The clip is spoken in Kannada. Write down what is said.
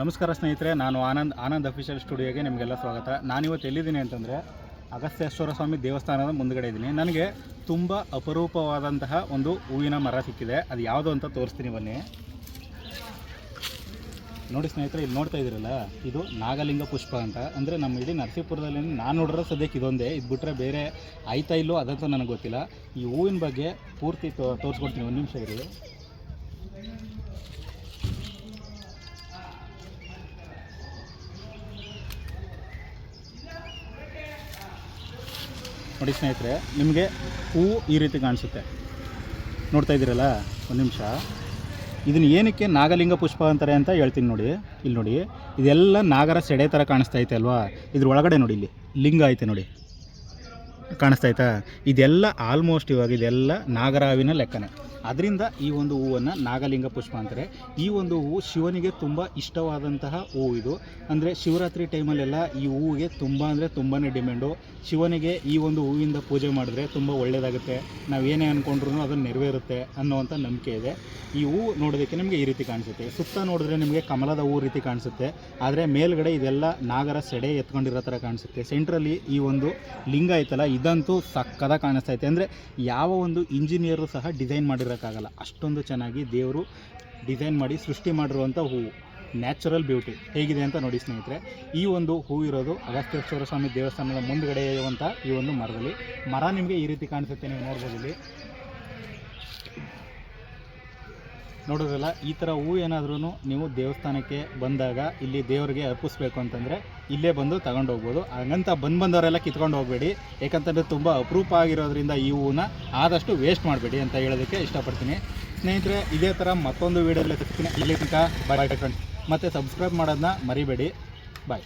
ನಮಸ್ಕಾರ ಸ್ನೇಹಿತರೆ, ನಾನು ಆನಂದ್ ಆನಂದ್ ಅಫಿಷಿಯಲ್ ಸ್ಟುಡಿಯೋಗೆ ನಿಮಗೆಲ್ಲ ಸ್ವಾಗತ. ನಾನಿವತ್ತು ಎಲ್ಲಿದ್ದೀನಿ ಅಂತಂದರೆ ಅಗಸ್ತ್ಯೇಶ್ವರ ಸ್ವಾಮಿ ದೇವಸ್ಥಾನದ ಮುಂದುಗಡೆ ಇದ್ದೀನಿ. ನನಗೆ ತುಂಬ ಅಪರೂಪವಾದಂತಹ ಒಂದು ಹೂವಿನ ಮರ ಸಿಕ್ಕಿದೆ. ಅದು ಯಾವುದು ಅಂತ ತೋರಿಸ್ತೀನಿ ಬನ್ನಿ. ನೋಡಿ ಸ್ನೇಹಿತರೆ, ಇಲ್ಲಿ ನೋಡ್ತಾ ಇದ್ದೀರಲ್ಲ, ಇದು ನಾಗಲಿಂಗ ಪುಷ್ಪ ಅಂತ. ಅಂದರೆ ನಮ್ಮ ಇಡೀ ನರಸೀಪುರದಲ್ಲಿ ನಾನು ನೋಡಿದ್ರೆ ಸದ್ಯಕ್ಕೆ ಇದೊಂದೇ. ಇದು ಬಿಟ್ಟರೆ ಬೇರೆ ಆಯ್ತಾ ಇಲ್ಲೋ ಅದಂತೂ ನನಗೆ ಗೊತ್ತಿಲ್ಲ. ಈ ಹೂವಿನ ಬಗ್ಗೆ ಪೂರ್ತಿ ತೋರಿಸ್ಕೊಡ್ತೀನಿ ಒಂದು ನಿಮಿಷ ಇರಿ. ನೋಡಿ ಸ್ನೇಹಿತರೆ, ನಿಮಗೆ ಹೂವು ಈ ರೀತಿ ಕಾಣಿಸುತ್ತೆ. ನೋಡ್ತಾ ಇದ್ದೀರಲ್ಲ, ಒಂದು ನಿಮಿಷ. ಇದನ್ನು ಏನಕ್ಕೆ ನಾಗಲಿಂಗ ಪುಷ್ಪ ಅಂತಾರೆ ಅಂತ ಹೇಳ್ತೀನಿ ನೋಡಿ. ಇಲ್ಲಿ ನೋಡಿ, ಇದೆಲ್ಲ ನಾಗರ ಸೆಡೆ ಥರ ಕಾಣಿಸ್ತಾ ಐತೆ ಅಲ್ವಾ? ಇದ್ರ ಒಳಗಡೆ ನೋಡಿ ಇಲ್ಲಿ, ಲಿಂಗ ಐತೆ ನೋಡಿ. ಕಾಣಿಸ್ತಾ ಇದೆಲ್ಲ ಆಲ್ಮೋಸ್ಟ್ ಇವಾಗ ಇದೆಲ್ಲ ನಾಗರಾವಿನ ಲೆಕ್ಕನೆ. ಅದರಿಂದ ಈ ಒಂದು ಹೂವನ್ನು ನಾಗಲಿಂಗ ಪುಷ್ಪ ಅಂತಾರೆ. ಈ ಒಂದು ಹೂವು ಶಿವನಿಗೆ ತುಂಬ ಇಷ್ಟವಾದಂತಹ ಹೂವು ಇದು. ಅಂದರೆ ಶಿವರಾತ್ರಿ ಟೈಮಲ್ಲೆಲ್ಲ ಈ ಹೂವಿಗೆ ತುಂಬ ಅಂದರೆ ತುಂಬಾ ಡಿಮ್ಯಾಂಡು. ಶಿವನಿಗೆ ಈ ಒಂದು ಹೂವಿಂದ ಪೂಜೆ ಮಾಡಿದ್ರೆ ತುಂಬ ಒಳ್ಳೆಯದಾಗುತ್ತೆ ಏನೇ ಅಂದ್ಕೊಂಡ್ರು ಅದನ್ನು ನೆರವೇರುತ್ತೆ ಅನ್ನೋವಂಥ ನಂಬಿಕೆ ಇದೆ. ಈ ಹೂವು ನೋಡೋದಕ್ಕೆ ನಿಮಗೆ ಈ ರೀತಿ ಕಾಣಿಸುತ್ತೆ. ಸುತ್ತ ನೋಡಿದ್ರೆ ನಿಮಗೆ ಕಮಲದ ಹೂ ರೀತಿ ಕಾಣಿಸುತ್ತೆ. ಆದರೆ ಮೇಲ್ಗಡೆ ಇದೆಲ್ಲ ನಾಗರ ಸೆಡೆ ಎತ್ಕೊಂಡಿರೋ ಥರ ಕಾಣಿಸುತ್ತೆ. ಸೆಂಟ್ರಲ್ಲಿ ಈ ಒಂದು ಲಿಂಗ ಐತಲ್ಲ, ಇದಂತೂ ಸಕ್ಕದ ಕಾಣಿಸ್ತಾ ಐತೆ. ಅಂದರೆ ಯಾವ ಒಂದು ಇಂಜಿನಿಯರು ಸಹ ಡಿಸೈನ್ ಮಾಡಿರೋಕ್ಕಾಗಲ್ಲ ಅಷ್ಟೊಂದು ಚೆನ್ನಾಗಿ ದೇವರು ಡಿಸೈನ್ ಮಾಡಿ ಸೃಷ್ಟಿ ಮಾಡಿರುವಂಥ ಹೂವು. Natural beauty. ಹೇಗಿದೆ ಅಂತ ನೋಡಿ ಸ್ನೇಹಿತರೆ. ಈ ಒಂದು ಹೂ ಇರೋದು ಅಗಸ್ತ್ಯೇಶ್ವರ ಸ್ವಾಮಿ ದೇವಸ್ಥಾನದ ಮುಂದ್ಗಡೆ ಇರುವಂಥ ಈ ಒಂದು ಮರದಲ್ಲಿ. ಮರ ನಿಮಗೆ ಈ ರೀತಿ ಕಾಣಿಸುತ್ತೆ, ನೀವು ನೋಡ್ಬೋದು ಇಲ್ಲಿ. ನೋಡೋದಲ್ಲ, ಈ ಥರ ಹೂವು ಏನಾದ್ರೂ ನೀವು ದೇವಸ್ಥಾನಕ್ಕೆ ಬಂದಾಗ ಇಲ್ಲಿ ದೇವರಿಗೆ ಅರ್ಪಿಸ್ಬೇಕು ಅಂತಂದರೆ ಇಲ್ಲೇ ಬಂದು ತಗೊಂಡು ಹೋಗ್ಬೋದು. ಹಂಗಂತ ಬಂದು ಬಂದವರೆಲ್ಲ ಕಿತ್ಕೊಂಡು ಹೋಗಬೇಡಿ. ಯಾಕಂತಂದರೆ ತುಂಬ ಅಪರೂಪ ಆಗಿರೋದ್ರಿಂದ ಈ ಹೂವನ್ನ ಆದಷ್ಟು ವೇಸ್ಟ್ ಮಾಡಬೇಡಿ ಅಂತ ಹೇಳೋದಕ್ಕೆ ಇಷ್ಟಪಡ್ತೀನಿ. ಸ್ನೇಹಿತರೆ, ಇದೇ ಥರ ಮತ್ತೊಂದು ವೀಡಿಯೋದಲ್ಲಿ ಸಿಗ್ತೀನಿ. ಇಲ್ಲಿ ತನಕ ಬಾಯ್ ಫ್ರೆಂಡ್ಸ್ ಮತ್ತು ಸಬ್ಸ್ಕ್ರೈಬ್ ಮಾಡೋದನ್ನ ಮರಿಬೇಡಿ. ಬಾಯ್